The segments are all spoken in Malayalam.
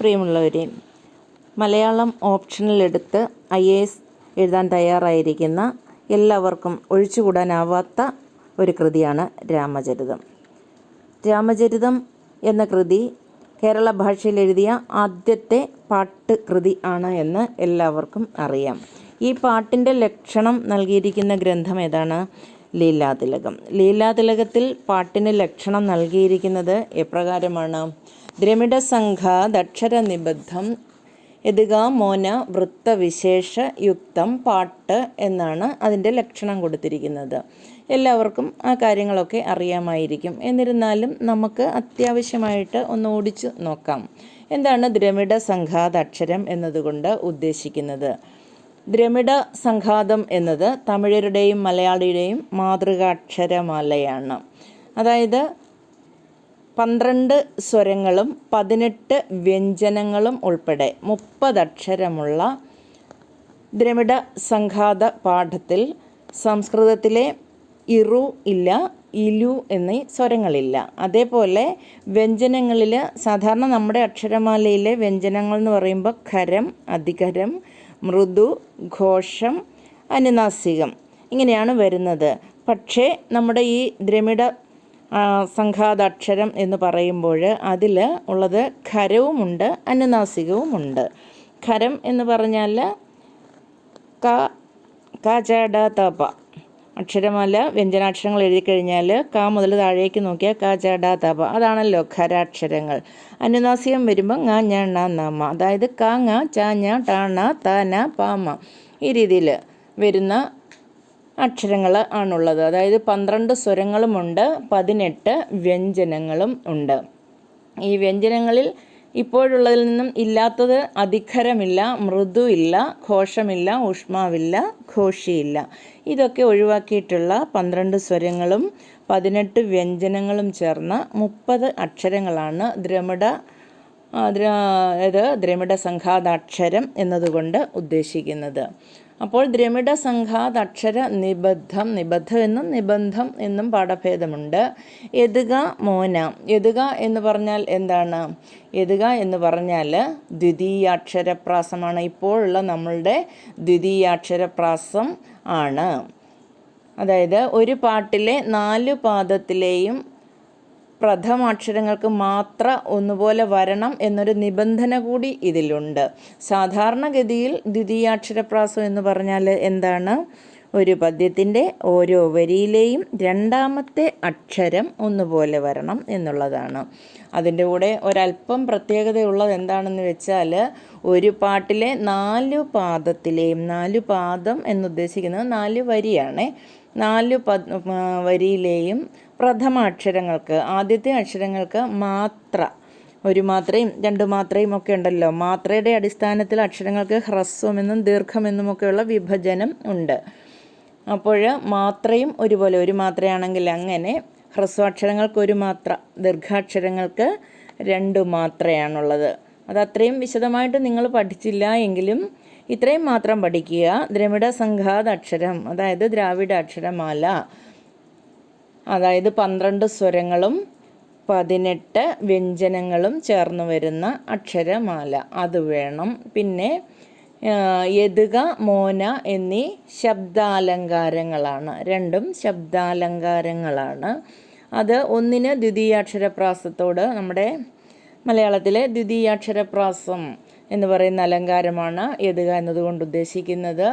പ്രിയമുള്ളവരെ മലയാളം ഓപ്ഷനിൽ എടുത്ത് ഐ എ എസ് എഴുതാൻ തയ്യാറായിരിക്കുന്ന എല്ലാവർക്കും ഒഴിച്ചുകൂടാനാവാത്ത ഒരു കൃതിയാണ് രാമചരിതം. രാമചരിതം എന്ന കൃതി കേരള ഭാഷയിൽ എഴുതിയ ആദ്യത്തെ പാട്ട് കൃതി ആണ് എന്ന് എല്ലാവർക്കും അറിയാം. ഈ പാട്ടിന്റെ ലക്ഷണം നൽകിയിരിക്കുന്ന ഗ്രന്ഥം ഏതാണ്? ലീലാതിലകം. ലീലാതിലകത്തിൽ പാട്ടിന് ലക്ഷണം നൽകിയിരിക്കുന്നത് എപ്രകാരമാണ്? ദ്രമിഡ സംഘ ദക്ഷര നിബദ്ധം എതുക മോന വൃത്തവിശേഷ യുക്തം പാട്ട് എന്നാണ് അതിന്റെ ലക്ഷണം കൊടുത്തിരിക്കുന്നത്. എല്ലാവർക്കും ആ കാര്യങ്ങളൊക്കെ അറിയാമായിരിക്കും. എന്നിരുന്നാലും നമുക്ക് അത്യാവശ്യമായിട്ട് ഒന്ന് ഓടിച്ചു നോക്കാം. എന്താണ് ദ്രമിഡ സംഘാതക്ഷരം എന്നതുകൊണ്ട് ഉദ്ദേശിക്കുന്നത്? ദ്രമിഡ സംഘാതം എന്നത് തമിഴരുടെയും മലയാളിയുടെയും മാതൃകാക്ഷരമാലയാണ്. അതായത് പന്ത്രണ്ട് സ്വരങ്ങളും പതിനെട്ട് വ്യഞ്ജനങ്ങളും ഉൾപ്പെടെ മുപ്പതക്ഷരമുള്ള ദ്രമിഡ സംഘാത പാഠത്തിൽ സംസ്കൃതത്തിലെ ഇറു ഇല്ല ഇലു എന്നീ സ്വരങ്ങളില്ല. അതേപോലെ വ്യഞ്ജനങ്ങളിൽ സാധാരണ നമ്മുടെ അക്ഷരമാലയിലെ വ്യഞ്ജനങ്ങൾ എന്ന് പറയുമ്പോൾ ഖരം അധികരം മൃദു ഘോഷം അനുനാസികം ഇങ്ങനെയാണ് വരുന്നത്. പക്ഷേ നമ്മുടെ ഈ ദ്രമിഡ സംഘാതാക്ഷരം എന്ന് പറയുമ്പോൾ അതിൽ ഉള്ളത് ഖരവുമുണ്ട് അനുനാസികവുമുണ്ട്. ഖരം എന്ന് പറഞ്ഞാൽ ക ക ച ഡ ത പ. അക്ഷരമാല വ്യഞ്ജനാക്ഷരങ്ങൾ എഴുതി കഴിഞ്ഞാൽ ക മുതൽ താഴേക്ക് നോക്കിയാൽ ക ച ഡ ത പ. അതാണല്ലോ ഖരാക്ഷരങ്ങൾ. അനുനാസികം വരുമ്പോൾ ങ ഞ ണ ന മ. അതായത് ക ങ ച ഞ ട ണ ത ന പ മ. ഈ രീതിയിൽ വരുന്ന അക്ഷരങ്ങൾ ആണുള്ളത്. അതായത് പന്ത്രണ്ട് സ്വരങ്ങളുമുണ്ട് പതിനെട്ട് വ്യഞ്ജനങ്ങളും ഉണ്ട്. ഈ വ്യഞ്ജനങ്ങളിൽ ഇപ്പോഴുള്ളതിൽ നിന്നും ഇല്ലാത്തത് അധികരമില്ല മൃദുവില്ല ഘോഷമില്ല ഊഷ്മാവില്ല ഘോഷിയില്ല. ഇതൊക്കെ ഒഴിവാക്കിയിട്ടുള്ള പന്ത്രണ്ട് സ്വരങ്ങളും പതിനെട്ട് വ്യഞ്ജനങ്ങളും ചേർന്ന മുപ്പത് അക്ഷരങ്ങളാണ് ദ്രമിഡ അതായത് ദ്രമിഡ സംഘാതാക്ഷരം എന്നതുകൊണ്ട് ഉദ്ദേശിക്കുന്നത്. അപ്പോൾ ദ്രമിഡ സംഘാത് അക്ഷര നിബദ്ധം നിബദ്ധം എന്നും നിബന്ധം എന്നും പാഠഭേദമുണ്ട്. എതുക മോന എതുക എന്ന് പറഞ്ഞാൽ എന്താണ്? എതുക എന്ന് പറഞ്ഞാൽ ദ്വിതീയാക്ഷരപ്രാസമാണ്. ഇപ്പോഴുള്ള നമ്മളുടെ ദ്വിതീയാക്ഷരപ്രാസം ആണ്. അതായത് ഒരു പാട്ടിലെ നാല് പാദത്തിലെയും പ്രഥമാക്ഷരങ്ങൾക്ക് മാത്ര ഒന്നുപോലെ വരണം എന്നൊരു നിബന്ധന കൂടി ഇതിലുണ്ട്. സാധാരണഗതിയിൽ ദ്വിതീയാക്ഷരപ്രാസം എന്ന് പറഞ്ഞാൽ എന്താണ്? ഒരു പദ്യത്തിന്റെ ഓരോ വരിയിലെയും രണ്ടാമത്തെ അക്ഷരം ഒന്നുപോലെ വരണം എന്നുള്ളതാണ്. അതിന്റെ കൂടെ ഒരല്പം പ്രത്യേകതയുള്ളത് എന്താണെന്ന് വെച്ചാൽ ഒരു പാട്ടിലെ നാലു പാദത്തിലെയും നാലു പാദം എന്നുദ്ദേശിക്കുന്നത് നാല് വരിയാണ്. നാല് പ വരിയിലെയും പ്രഥമ അക്ഷരങ്ങൾക്ക് ആദ്യത്തെ അക്ഷരങ്ങൾക്ക് മാത്ര ഒരു മാത്രയും രണ്ട് മാത്രയും ഒക്കെ ഉണ്ടല്ലോ. മാത്രയുടെ അടിസ്ഥാനത്തിൽ അക്ഷരങ്ങൾക്ക് ഹ്രസ്വമെന്നും ദീർഘമെന്നുമൊക്കെയുള്ള വിഭജനം ഉണ്ട്. അപ്പോൾ മാത്രയും ഒരുപോലെ ഒരു മാത്രയാണെങ്കിൽ അങ്ങനെ ഹ്രസ്വാക്ഷരങ്ങൾക്ക് ഒരു മാത്ര ദീർഘാക്ഷരങ്ങൾക്ക് രണ്ട് മാത്രയാണുള്ളത്. അത് അത്രയും വിശദമായിട്ട് നിങ്ങൾ പഠിച്ചില്ല എങ്കിലും ഇത്രയും മാത്രം പഠിക്കുക. ദ്രമിഡ സംഘാത അക്ഷരം അതായത് ദ്രാവിഡ അക്ഷരമാല അതായത് പന്ത്രണ്ട് സ്വരങ്ങളും പതിനെട്ട് വ്യഞ്ജനങ്ങളും ചേർന്ന് വരുന്ന അക്ഷരമാല. അത് വേണം. പിന്നെ യതുക മോന എന്നീ ശബ്ദാലങ്കാരങ്ങളാണ്. രണ്ടും ശബ്ദാലങ്കാരങ്ങളാണ്. അത് ഒന്നിന് ദ്വിതീയാക്ഷരപ്രാസത്തോട് നമ്മുടെ മലയാളത്തിലെ ദ്വിതീയാക്ഷരപ്രാസം എന്ന് പറയുന്ന അലങ്കാരമാണ് യതുക എന്നതുകൊണ്ട് ഉദ്ദേശിക്കുന്നത്.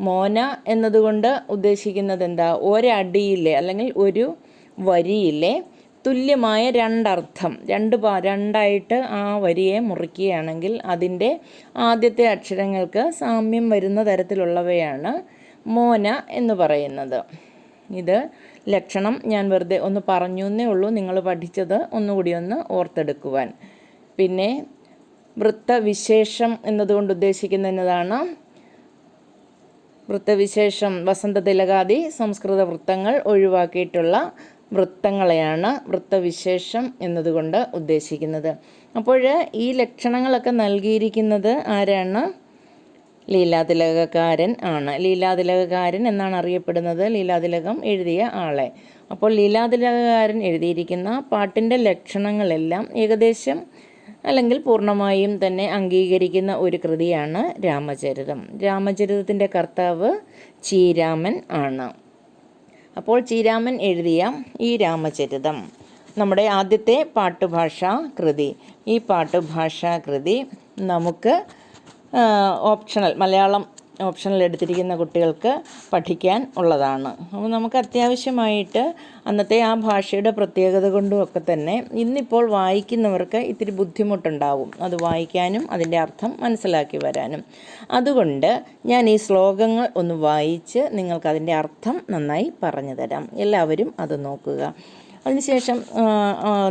മോന എന്നതുകൊണ്ട് ഉദ്ദേശിക്കുന്നത് എന്താ ഒരടിയിലെ അല്ലെങ്കിൽ ഒരു വരിയിലെ തുല്യമായ രണ്ടർത്ഥം. രണ്ട് പാ രണ്ടായിട്ട് ആ വരിയെ മുറിക്കുകയാണെങ്കിൽ അതിന്റെ ആദ്യത്തെ അക്ഷരങ്ങൾക്ക് സാമ്യം വരുന്ന തരത്തിലുള്ളവയാണ് മോന എന്ന് പറയുന്നത്. ഇത് ലക്ഷണം ഞാൻ വെറുതെ ഒന്ന് പറഞ്ഞു എന്നേ ഉള്ളൂ. നിങ്ങൾ പഠിച്ചത് ഒന്നുകൂടി ഒന്ന് ഓർത്തെടുക്കുവാൻ. പിന്നെ വൃത്തവിശേഷം എന്നതുകൊണ്ട് ഉദ്ദേശിക്കുന്നതാണ് വൃത്തവിശേഷം വസന്തതിലകാദി സംസ്കൃത വൃത്തങ്ങൾ ഒഴിവാക്കിയിട്ടുള്ള വൃത്തങ്ങളെയാണ് വൃത്തവിശേഷം എന്നതുകൊണ്ട് ഉദ്ദേശിക്കുന്നത്. അപ്പോൾ ഈ ലക്ഷണങ്ങളൊക്കെ നൽകിയിരിക്കുന്നത് ആരാണ്? ലീലാതിലകക്കാരൻ ആണ്. ലീലാതിലകക്കാരൻ എന്നാണ് അറിയപ്പെടുന്നത്. ലീലാതിലകം എഴുതിയ ആളെ. അപ്പോൾ ലീലാതിലകക്കാരൻ എഴുതിയിരിക്കുന്ന പാട്ടിന്റെ ലക്ഷണങ്ങളെല്ലാം ഏകദേശം അല്ലെങ്കിൽ പൂർണമായും തന്നെ അംഗീകരിക്കുന്ന ഒരു കൃതിയാണ് രാമചരിതം. രാമചരിതത്തിന്റെ കർത്താവ് ചീരാമൻ ആണ്. അപ്പോൾ ചീരാമൻ എഴുതിയ ഈ രാമചരിതം നമ്മുടെ ആദ്യത്തെ പാട്ടുഭാഷാ കൃതി. ഈ പാട്ടുഭാഷാ കൃതി നമുക്ക് ഓപ്ഷണൽ മലയാളം ഓപ്ഷണൽ എടുത്തിരിക്കുന്ന കുട്ടികൾക്ക് പഠിക്കാൻ ഉള്ളതാണ്. അപ്പോൾ നമുക്ക് അത്യാവശ്യമായിട്ട് അന്നത്തെ ആ ഭാഷയുടെ പ്രത്യേകത കൊണ്ടും ഒക്കെ തന്നെ ഇന്നിപ്പോൾ വായിക്കുന്നവർക്ക് ഇത്തിരി ബുദ്ധിമുട്ടുണ്ടാവും. അത് വായിക്കാനും അതിന്റെ അർത്ഥം മനസ്സിലാക്കി വരാനും. അതുകൊണ്ട് ഞാൻ ഈ ശ്ലോകങ്ങൾ ഒന്ന് വായിച്ച് നിങ്ങൾക്ക് അതിന്റെ അർത്ഥം നന്നായി പറഞ്ഞു തരാം. എല്ലാവരും അത് നോക്കുക. അതിനുശേഷം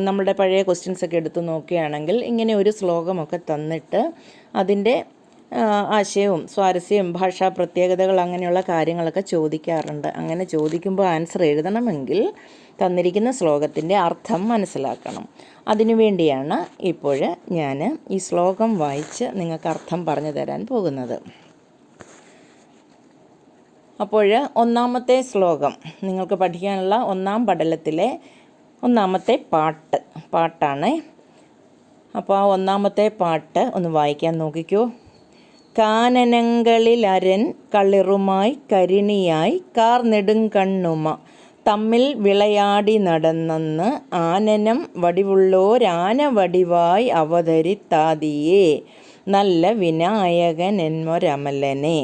നമ്മുടെ പഴയ ക്വസ്റ്റ്യൻസ് ഒക്കെ എടുത്ത് നോക്കുകയാണെങ്കിൽ ഇങ്ങനെ ഒരു ശ്ലോകമൊക്കെ തന്നിട്ട് അതിന്റെ ആശയവും സ്വാരസ്യവും ഭാഷാ പ്രത്യേകതകൾ അങ്ങനെയുള്ള കാര്യങ്ങളൊക്കെ ചോദിക്കാറുണ്ട്. അങ്ങനെ ചോദിക്കുമ്പോൾ ആൻസർ എഴുതണമെങ്കിൽ തന്നിരിക്കുന്ന ശ്ലോകത്തിന്റെ അർത്ഥം മനസ്സിലാക്കണം. അതിനുവേണ്ടിയാണ് ഇപ്പോൾ ഞാൻ ഈ ശ്ലോകം വായിച്ച് നിങ്ങൾക്ക് അർത്ഥം പറഞ്ഞു തരാൻ പോകുന്നത്. അപ്പോൾ ഒന്നാമത്തെ ശ്ലോകം നിങ്ങൾക്ക് പഠിക്കാനുള്ള ഒന്നാം പടലത്തിലെ ഒന്നാമത്തെ പാട്ട് പാട്ടാണ്. അപ്പോൾ ആ ഒന്നാമത്തെ പാട്ട് ഒന്ന് വായിക്കാൻ നോക്കിക്കോ. കാനനങ്ങളിലരൻ കളിറുമായി കരിണിയായി കാർ നെടുങ്കണ്ണുമ തമ്മിൽ വിളയാടി നടന്നെന്ന് ആനനം വടിവുള്ളോരാന വടിവായി അവതരിത്താതിയേ. നല്ല വിനായകൻ എന്മൊരമലനെ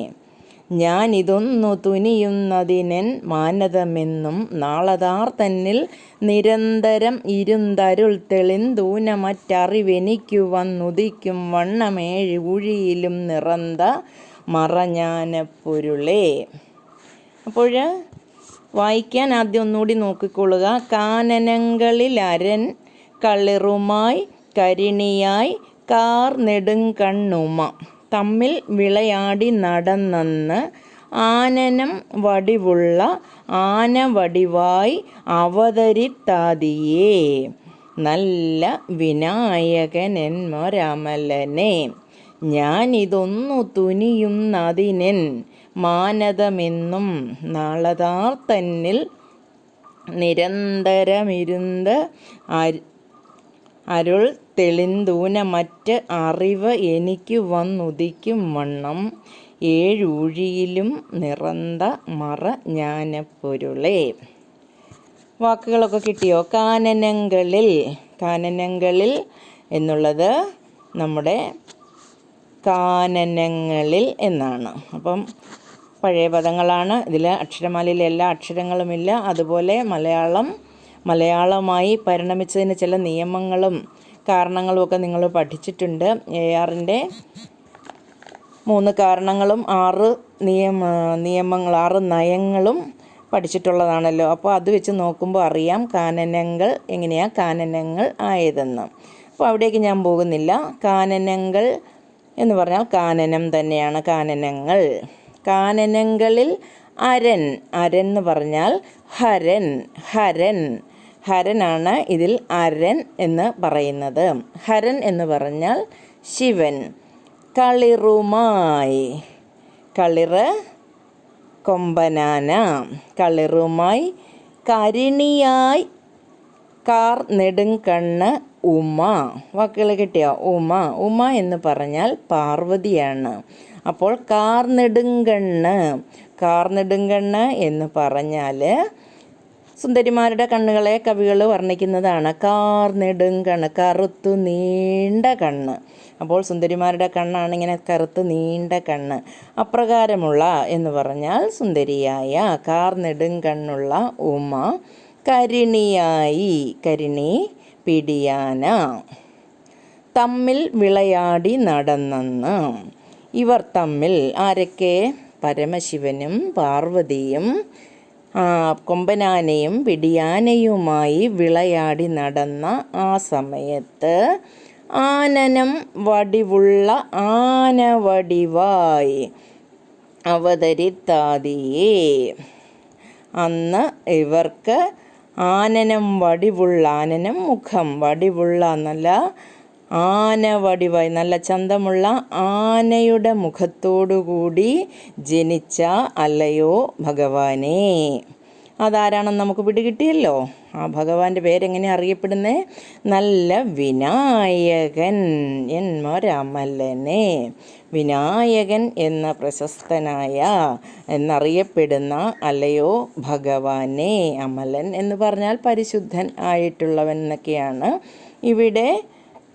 ഞാനിതൊന്നു തുനിയുന്നതിനെൻ മാനതമെന്നും നാളതാർ തന്നിൽ നിരന്തരം ഇരുന്തരുൾ തെളിന്തൂന മറ്ററിവെനിക്കു വന്നുദിക്കും വണ്ണമേഴ് ഉഴിയിലും നിറന്ത മറഞ്ഞാനപ്പൊരുളേ. അപ്പോൾ വായിക്കാൻ ആദ്യം ഒന്നുകൂടി നോക്കിക്കൊള്ളുക. കാനനങ്ങളിൽ അരൻ കളിറുമായി കരിണിയായി കാർ നെടുങ്കണ്ണുമ തമ്മിൽ വിളയാടി നടന്നെന്ന് ആനനം വടിവുള്ള ആന വടിവായി അവതരിത്താതിയേ. നല്ല വിനായകനെന്മൊരമലനെ ഞാനിതൊന്നു തുനിയുന്നതിനെൻ മാനതമെന്നും നാളതാർ തന്നിൽ നിരന്തരമിരുന്ന് അരുൾ തെളിന്തൂന മറ്റ് അറിവ് എനിക്ക് വന്നുദിക്കും വണ്ണം. ഏഴൂഴിയിലും നിറന്ത മറ ജ്ഞാനപ്പൊരുളേ. വാക്കുകളൊക്കെ കിട്ടിയോ? കാനനങ്ങളിൽ. കാനനങ്ങളിൽ എന്നുള്ളത് നമ്മുടെ കാനനങ്ങളിൽ എന്നാണ്. അപ്പം പഴയ പദങ്ങളാണ്. ഇതിൽ അക്ഷരമാലയിൽ എല്ലാ അക്ഷരങ്ങളുമില്ല. അതുപോലെ മലയാളം മലയാളമായി പരിണമിച്ചതിന് ചില നിയമങ്ങളും കാരണങ്ങളും ഒക്കെ നിങ്ങൾ പഠിച്ചിട്ടുണ്ട്. എ ആറിന്റെ മൂന്ന് കാരണങ്ങളും ആറ് നിയമ നിയമങ്ങൾ ആറ് നയങ്ങളും പഠിച്ചിട്ടുള്ളതാണല്ലോ. അപ്പോൾ അത് വെച്ച് നോക്കുമ്പോൾ അറിയാം കാനനങ്ങൾ എങ്ങനെയാണ് കാനനങ്ങൾ ആയതെന്ന്. അപ്പോൾ അവിടേക്ക് ഞാൻ പോകുന്നില്ല. കാനനങ്ങൾ എന്ന് പറഞ്ഞാൽ കാനനം തന്നെയാണ്. കാനനങ്ങൾ. കാനനങ്ങളിൽ അരൻ അരൻ എന്ന് പറഞ്ഞാൽ ഹരൻ ഹരൻ. ഹരനാണ് ഇതിൽ അരൻ എന്ന് പറയുന്നത്. ഹരൻ എന്ന് പറഞ്ഞാൽ ശിവൻ. കളിറുമായി. കളിറ് കൊമ്പനാന. കളിറുമായി കരിണിയായി കാർ നെടുങ്കണ്ണ് ഉമ. വാക്കുകൾ കിട്ടിയോ? ഉമ. ഉമ എന്ന് പറഞ്ഞാൽ പാർവതിയാണ്. അപ്പോൾ കാർ നെടുങ്കണ്ണ്. കാർ നെടുങ്കണ്ണ് എന്ന് പറഞ്ഞാൽ സുന്ദരിമാരുടെ കണ്ണുകളെ കവികൾ വർണിക്കുന്നതാണ്. കാർ നെടുങ്കണ്ണ് കറുത്തു നീണ്ട കണ്ണ്. അപ്പോൾ സുന്ദരിമാരുടെ കണ്ണാണ് ഇങ്ങനെ കറുത്ത് നീണ്ട കണ്ണ്. അപ്രകാരമുള്ള എന്ന് പറഞ്ഞാൽ സുന്ദരിയായ കാർ നെടുങ്കണ്ണുള്ള ഉമ കരിണിയായി കരിണി പിടിയാന. തമ്മിൽ വിളയാടി നടന്നെന്ന്. ഇവർ തമ്മിൽ ആരൊക്കെ? പരമശിവനും പാർവതിയും കൊമ്പനാനയും പിടിയാനയുമായി വിളയാടി നടന്ന ആ സമയത്ത് ആനനം വടിവുള്ള ആനവടിവായി അവതരിത്താതിയേ. അന്ന് ഇവർക്ക് ആനനം വടിവുള്ള ആനനം മുഖം വടിവുള്ള നല്ല ആന വടിവായി നല്ല ചന്തമുള്ള ആനയുടെ മുഖത്തോടുകൂടി ജനിച്ച അല്ലയോ ഭഗവാനെ. അതാരാണെന്ന് നമുക്ക് പിടികിട്ടിയല്ലോ? ആ ഭഗവാന്റെ പേരെങ്ങനെ അറിയപ്പെടുന്നേ? നല്ല വിനായകൻ എന്മൊരമലനെ വിനായകൻ എന്ന പ്രശസ്തനായ എന്നറിയപ്പെടുന്ന അല്ലയോ ഭഗവാനെ അമലൻ എന്ന് പറഞ്ഞാൽ പരിശുദ്ധൻ ആയിട്ടുള്ളവൻ എന്നൊക്കെയാണ് ഇവിടെ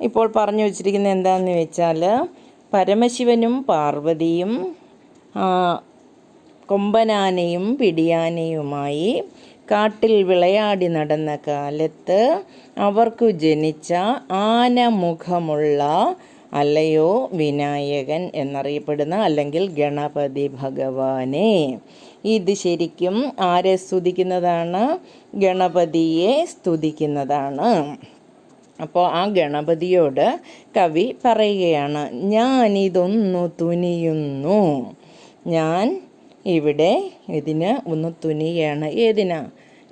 ഇപ്പോൾ പറഞ്ഞു വച്ചിരിക്കുന്നത് എന്താണെന്ന് വെച്ചാൽ പരമശിവനും പാർവതിയും കൊമ്പനാനയും പിടിയാനയുമായി കാട്ടിൽ വിളയാടി നടന്ന കാലത്ത് അവർക്കു ജനിച്ച ആനമുഖമുള്ള അല്ലയോ വിനായകൻ എന്നറിയപ്പെടുന്ന അല്ലെങ്കിൽ ഗണപതി ഭഗവാനെ. ഇത് ശരിക്കും ആരെ സ്തുതിക്കുന്നതാണ്? ഗണപതിയെ സ്തുതിക്കുന്നതാണ്. അപ്പോൾ ആ ഗണപതിയോട് കവി പറയുകയാണ് ഞാനിതൊന്നു തുനിയുന്നു. ഞാൻ ഇവിടെ ഇതിന് ഒന്ന് തുനിയാണ്. ഏതിനാ?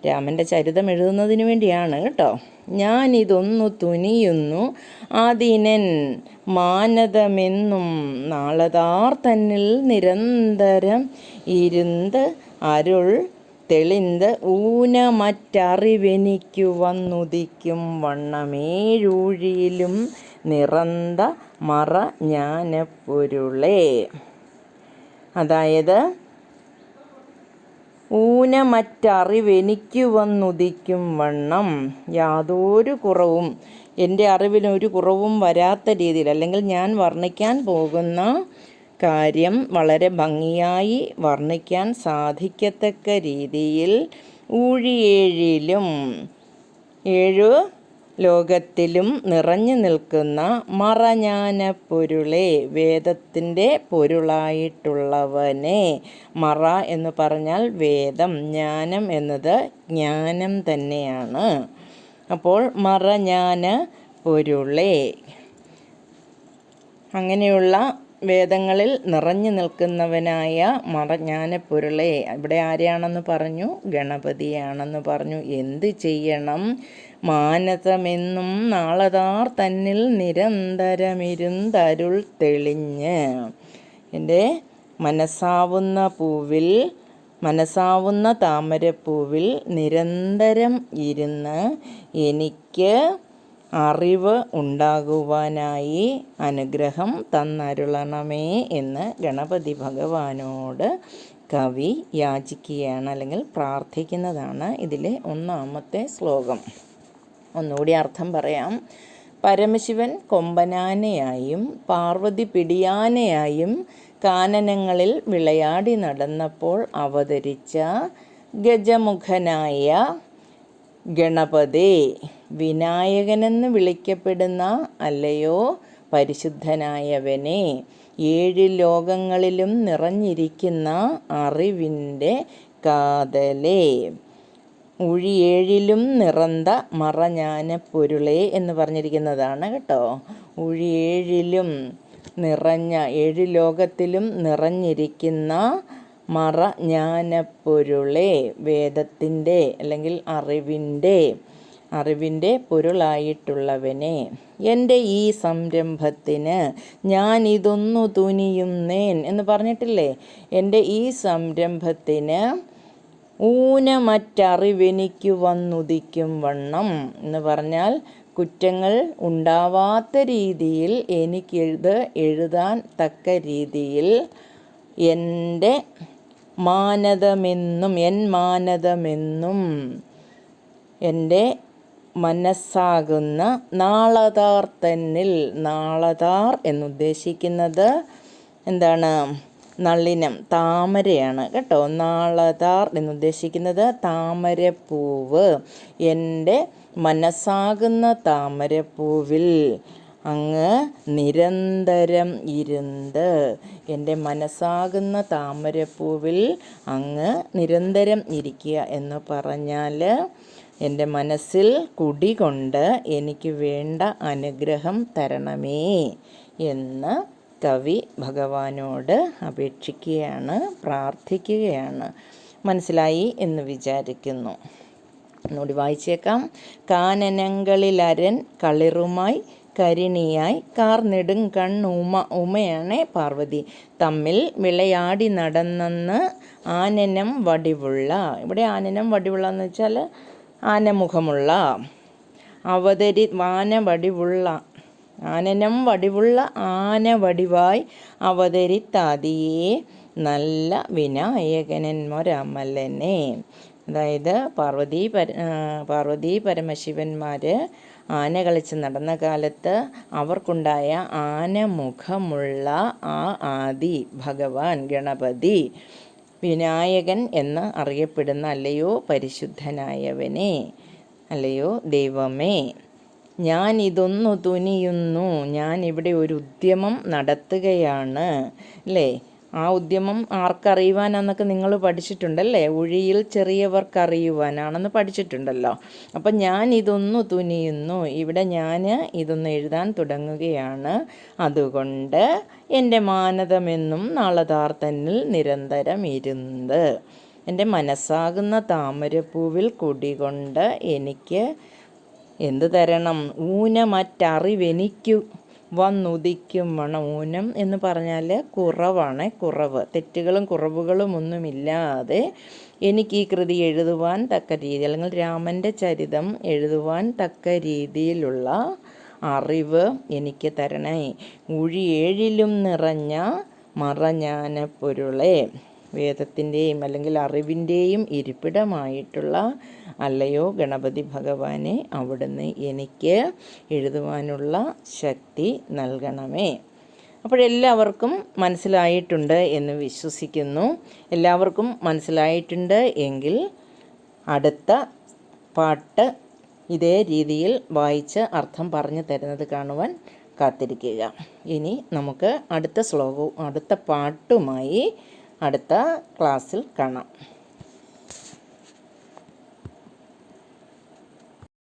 രാമന്റെ ചരിതം എഴുതുന്നതിന് വേണ്ടിയാണ് കേട്ടോ. ഞാനിതൊന്നു തുനിയുന്നു. ആദിനൻ മാനതമെന്നും നാളതാർ തന്നിൽ നിരന്തരം ഇരുന്ന് അരുൾ തെളിന്ത് ഊനമറ്ററിവെനിക്കു വന്നുദിക്കും വണ്ണമേഴൂഴിയിലും നിറന്ത മറ ജ്ഞാനപ്പൊരുളേ അതായത് ഊനമറ്ററിവെനിക്കു വന്നുദിക്കും വണ്ണം യാതൊരു കുറവും എന്റെ അറിവിനൊരു കുറവും വരാത്ത രീതിയിൽ അല്ലെങ്കിൽ ഞാൻ വർണിക്കാൻ പോകുന്ന കാര്യം വളരെ ഭംഗിയായി വർണിക്കാൻ സാധിക്കത്തക്ക രീതിയിൽ ഊഴിയേഴിലും ഏഴു ലോകത്തിലും നിറഞ്ഞു നിൽക്കുന്ന മറഞ്ഞാന പൊരുളെ വേദത്തിന്റെ പൊരുളായിട്ടുള്ളവനെ. മറ എന്ന് പറഞ്ഞാൽ വേദം ജ്ഞാനം എന്നത് ജ്ഞാനം തന്നെയാണ്. അപ്പോൾ മറഞ്ഞാന പൊരുളെ അങ്ങനെയുള്ള വേദങ്ങളിൽ നിറഞ്ഞു നിൽക്കുന്നവനായ മറജ്ഞാനപ്പൊരുളെ ഇവിടെ ആരെയാണെന്ന് പറഞ്ഞു? ഗണപതിയാണെന്ന് പറഞ്ഞു. എന്ത് ചെയ്യണം? മാനതമെന്നും നാളതാർ തന്നിൽ നിരന്തരമിരുന്തരുൾ തെളിഞ്ഞ്. എന്റെ മനസ്സാവുന്ന പൂവിൽ മനസ്സാവുന്ന താമരപ്പൂവിൽ നിരന്തരം ഇരുന്ന് എനിക്ക് അറിവ് ഉണ്ടാകുവാനായി അനുഗ്രഹം തന്നരുളണമേ എന്ന് ഗണപതി ഭഗവാനോട് കവി യാചിക്കുകയാണ് അല്ലെങ്കിൽ പ്രാർത്ഥിക്കുന്നതാണ് ഇതിലെ ഒന്നാമത്തെ ശ്ലോകം. ഒന്നുകൂടി അർത്ഥം പറയാം. പരമശിവൻ കൊമ്പനാനയായും പാർവതി പിടിയാനയായും കാനനങ്ങളിൽ വിളയാടി നടന്നപ്പോൾ അവതരിച്ച ഗജമുഖനായ ഗണപതി. വിനായകനെന്ന് വിളിക്കപ്പെടുന്ന അല്ലയോ പരിശുദ്ധനായവനെ. ഏഴ് ലോകങ്ങളിലും നിറഞ്ഞിരിക്കുന്ന അറിവിന്റെ കാതലേ. ഉഴിയേഴിലും നിറന്ത മറഞ്ഞാന പൊരുളേ എന്ന് പറഞ്ഞിരിക്കുന്നതാണ് കേട്ടോ. ഉഴിയേഴിലും നിറഞ്ഞ ഏഴ് ലോകത്തിലും നിറഞ്ഞിരിക്കുന്ന മറ ജ്ഞാനപ്പൊരുളെ വേദത്തിന്റെ അല്ലെങ്കിൽ അറിവിന്റെ അറിവിന്റെ പൊരുളായിട്ടുള്ളവനെ. എന്റെ ഈ സംരംഭത്തിന് ഞാൻ ഇതൊന്നു തുനിയുന്നേൻ എന്ന് പറഞ്ഞിട്ടില്ലേ? എന്റെ ഈ സംരംഭത്തിന് ഊനമറ്ററിവെനിക്കു വന്നുദിക്കും വണ്ണം എന്ന് പറഞ്ഞാൽ കുറ്റങ്ങൾ ഉണ്ടാവാത്ത രീതിയിൽ എനിക്കെഴുത് എഴുതാൻ തക്ക രീതിയിൽ എന്റെ മാനതമെന്നും എൻ മാനതമെന്നും എന്റെ മനസ്സാകുന്ന നാളതാർ തന്നിൽ നാളതാർ എന്നുദ്ദേശിക്കുന്നത് എന്താണ്? നള്ളിനം താമരയാണ് കേട്ടോ. നാളതാർ എന്നുദ്ദേശിക്കുന്നത് താമരപ്പൂവ്. എന്റെ മനസ്സാകുന്ന താമരപ്പൂവിൽ അങ്ങ് നിരന്തരം ഇരുന്ന് എന്റെ മനസ്സാകുന്ന താമരപ്പൂവിൽ അങ്ങ് നിരന്തരം ഇരിക്കുക എന്ന് പറഞ്ഞാൽ എന്റെ മനസ്സിൽ കുടികൊണ്ട് എനിക്ക് വേണ്ട അനുഗ്രഹം തരണമേ എന്ന് കവി ഭഗവാനോട് അപേക്ഷിക്കുകയാണ് പ്രാർത്ഥിക്കുകയാണ്. മനസ്സിലായി എന്ന് വിചാരിക്കുന്നു. ഒന്നുകൂടി വായിച്ചേക്കാം. കാനനങ്ങളിലരൻ കളിറുമായി കരിണിയായി കാർ നെടും കണ്ണുമ ഉമയാണ് പാർവതി. തമ്മിൽ വിളയാടി നടന്നെന്ന് ആനനം വടിവുള്ള. ഇവിടെ ആനനം വടിവുള്ള എന്ന് വെച്ചാൽ ആനമുഖമുള്ള അവതരി വാനവടിവുള്ള ആനനം വടിവുള്ള ആന വടിവായി അവതരിത്താതിയെ നല്ല വിനായകനന്മൊരമലനെ അതായത് പാർവതി പര പാർവതി പരമശിവന്മാർ ആന കളിച്ച് നടന്ന കാലത്ത് അവർക്കുണ്ടായ ആനമുഖമുള്ള ആ ആദി ഭഗവാൻ ഗണപതി. വിനായകൻ എന്ന് അറിയപ്പെടുന്ന അല്ലയോ പരിശുദ്ധനായവനെ അല്ലയോ ദൈവമേ ഞാൻ ഇതൊന്നു തുനിയുന്നു ഞാൻ ഇവിടെ ഒരു ഉദ്യമം നടത്തുകയാണ് അല്ലേ? ആ ഉദ്യമം ആർക്കറിയുവാനാന്നൊക്കെ നിങ്ങൾ പഠിച്ചിട്ടുണ്ടല്ലേ? ഒഴിയിൽ ചെറിയവർക്കറിയുവാനാണെന്ന് പഠിച്ചിട്ടുണ്ടല്ലോ. അപ്പം ഞാൻ ഇതൊന്നു തുനിയുന്നു. ഇവിടെ ഞാൻ ഇതൊന്ന് എഴുതാൻ തുടങ്ങുകയാണ്. അതുകൊണ്ട് എന്റെ മാനതമെന്നും നാളതാർത്തനിൽ നിരന്തരം ഇരുന്ന് എന്റെ മനസ്സാകുന്ന താമരപ്പൂവിൽ കുടികൊണ്ട് എനിക്ക് എന്ത് തരണം? ഊനമറ്ററിവെനിക്കു വന്നുദിക്കും മണമൂനം എന്ന് പറഞ്ഞാൽ കുറവാണ് കുറവ്. തെറ്റുകളും കുറവുകളും ഒന്നുമില്ലാതെ എനിക്ക് ഈ കൃതി എഴുതുവാൻ തക്ക രീതി അല്ലെങ്കിൽ രാമന്റെ ചരിതം എഴുതുവാൻ തക്ക രീതിയിലുള്ള അറിവ് എനിക്ക് തരണേ. ഉഴിയേഴിലും നിറഞ്ഞ മറഞ്ഞാന പൊരുളെ വേദത്തിന്റെയും അല്ലെങ്കിൽ അറിവിന്റെയും ഇരിപ്പിടമായിട്ടുള്ള അല്ലയോ ഗണപതി ഭഗവാനെ അവിടുന്ന് എനിക്ക് എഴുതുവാനുള്ള ശക്തി നൽകണമേ. അപ്പോഴെല്ലാവർക്കും മനസ്സിലായിട്ടുണ്ട് എന്ന് വിശ്വസിക്കുന്നു. എല്ലാവർക്കും മനസ്സിലായിട്ടുണ്ട് എങ്കിൽ അടുത്ത പാട്ട് ഇതേ രീതിയിൽ വായിച്ച് അർത്ഥം പറഞ്ഞു തരുന്നത് കാണുവാൻ കാത്തിരിക്കുക. ഇനി നമുക്ക് അടുത്ത ശ്ലോകവും അടുത്ത പാട്ടുമായി അടുത്ത ക്ലാസ്സിൽ കാണാം.